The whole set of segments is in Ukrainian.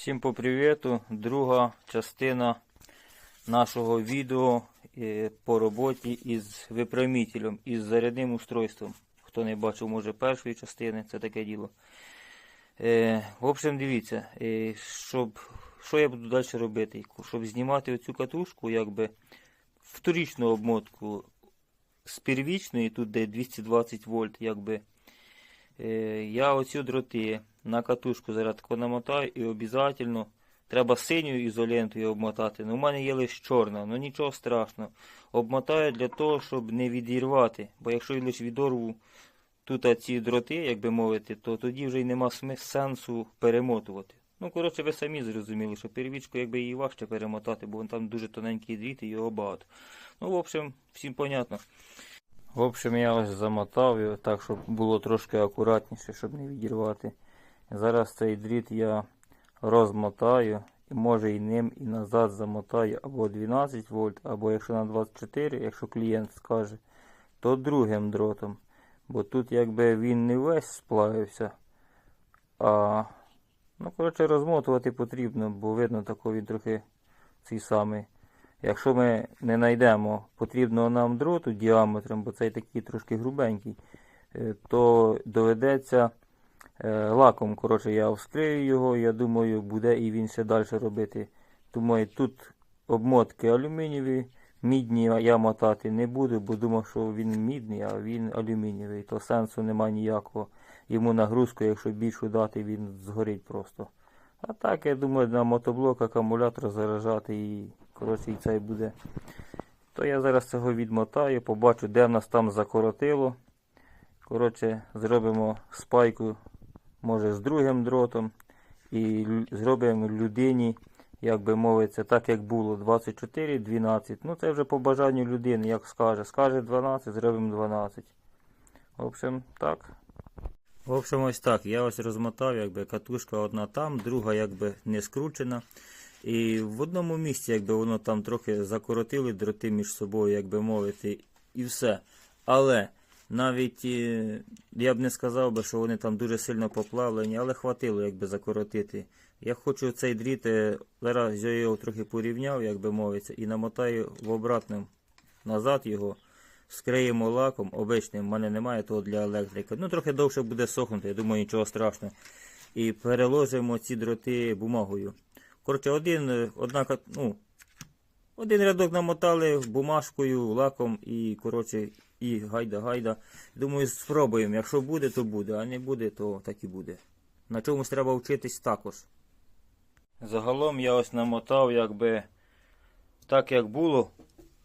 Всім по привіту. Друга частина нашого відео е, по роботі із випрямителем, із зарядним устройством. Хто не бачив, може першої частини, це таке діло. Е, в общем, дивіться, е, щоб, що я буду далі робити? Щоб знімати оцю катушку, якби вторічну обмотку з первічної, тут де 220 вольт, якби. Я оці дроти на катушку зараз тако намотаю і обов'язково треба синьою ізолентою обмотати. Ну, у мене є лише чорна, ну нічого страшного. Обмотаю для того, щоб не відірвати. Бо якщо я лише відорву тут ці дроти, як би мовити, то тоді вже й нема сенсу перемотувати. Ну, коротше, ви самі зрозуміли, що первічку якби її важче перемотати, бо там дуже тоненький дріт і його багато. Ну, в общем, всім понятно. В общем, я ось замотав його так, щоб було трошки акуратніше, щоб не відірвати. Зараз цей дріт я розмотаю і може і ним і назад замотаю або 12 вольт, або якщо на 24, якщо клієнт скаже, то другим дротом. Бо тут якби він не весь сплавився, а ну, коротше, розмотувати потрібно, бо видно тако трохи цей самий. Якщо ми не знайдемо потрібного нам дроту діаметром, бо цей такий трошки грубенький, е, то доведеться лаком. Коротше, я вскрию його, я думаю, буде і він ще далі робити. Думаю, тут обмотки алюмінієві, мідні я мотати не буду, бо думав, що він мідний, а він алюмінієвий, то сенсу нема ніякого. Йому нагрузку, якщо більшу дати, він згорить просто. А так, я думаю, на мотоблок акумулятор заражати і коротше і цей буде. То я зараз цього відмотаю, побачу, де в нас там закоротило. Коротше, зробимо спайку, може, з другим дротом. І зробимо людині, як би мовиться, так як було 24, 12. Ну це вже по бажанню людини, як скаже. Скаже 12, зробимо 12. В общем, так. В общем, ось так. Я ось розмотав, якби катушка одна там, друга якби не скручена. І в одному місці, якби воно там трохи закоротили дроти між собою, як би мовити, і все. Але навіть е, я б не сказав би, що вони там дуже сильно поплавлені, але хватило якби закоротити. Я хочу цей дріт, е, зараз я його трохи порівняв, як би мовиться, і намотаю в обратному назад його. Скриємо лаком обичним, в мене немає того для електрика. Ну, трохи довше буде сохнути, я думаю, нічого страшного. І переложимо ці дроти бумагою. Коротше, один, е, одна, ну, один рядок намотали бумажкою, лаком і, коротше, і гайда-гайда. Думаю, спробуємо. Якщо буде, то буде, а не буде, то так і буде. На чомусь треба вчитись також. Загалом я ось намотав, якби так, як було.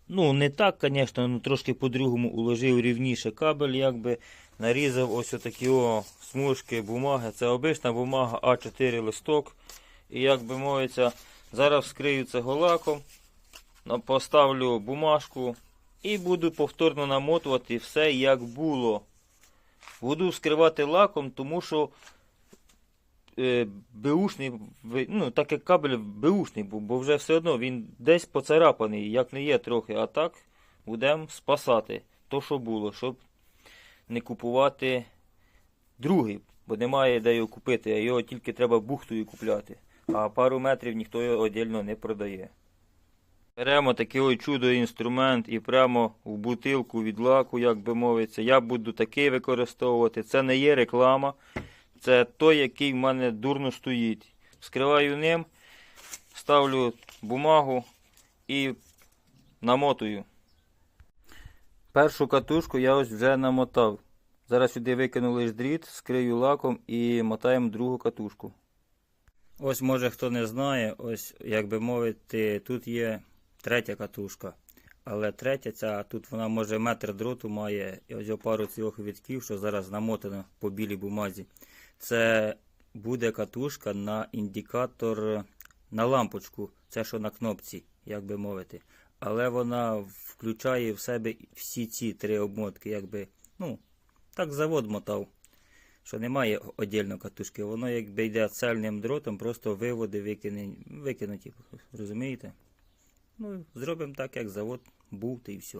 Ну, не так, звісно, ну трошки по-другому уложив рівніше кабель, якби нарізав ось отакі о смужки бумаги. Це обична бумага А4 листок. І як би мовиться, зараз вскрию цього лаком, поставлю бумажку і буду повторно намотувати все як було. Буду вскривати лаком, тому що е, беушний, ну, так як кабель беушний був, бо вже все одно він десь поцарапаний, як не є трохи. А так будемо спасати то, що було, щоб не купувати другий, бо немає де його купити, а його тільки треба бухтою купляти. А пару метрів ніхто його отдільно не продає. Беремо такий ой чудо інструмент і прямо в бутилку від лаку, як би мовиться. Я буду такий використовувати. Це не є реклама. Це той, який в мене дурно стоїть. Скриваю ним, ставлю бумагу і намотую. Першу катушку я ось вже намотав. Зараз сюди викину лиш дріт, скрию лаком і мотаємо другу катушку. Ось, може, хто не знає, ось, як би мовити, тут є третя катушка. Але третя ця, тут вона може метр дроту має, і ось пару цих вітків, що зараз намотано по білій бумазі. Це буде катушка на індикатор на лампочку, це що на кнопці, як би мовити. Але вона включає в себе всі ці три обмотки, якби, ну, так завод мотав що немає отдільно катушки, воно якби йде цельним дротом, просто виводи викинені, викинуті, розумієте? Ну, зробимо так, як завод був, та і все.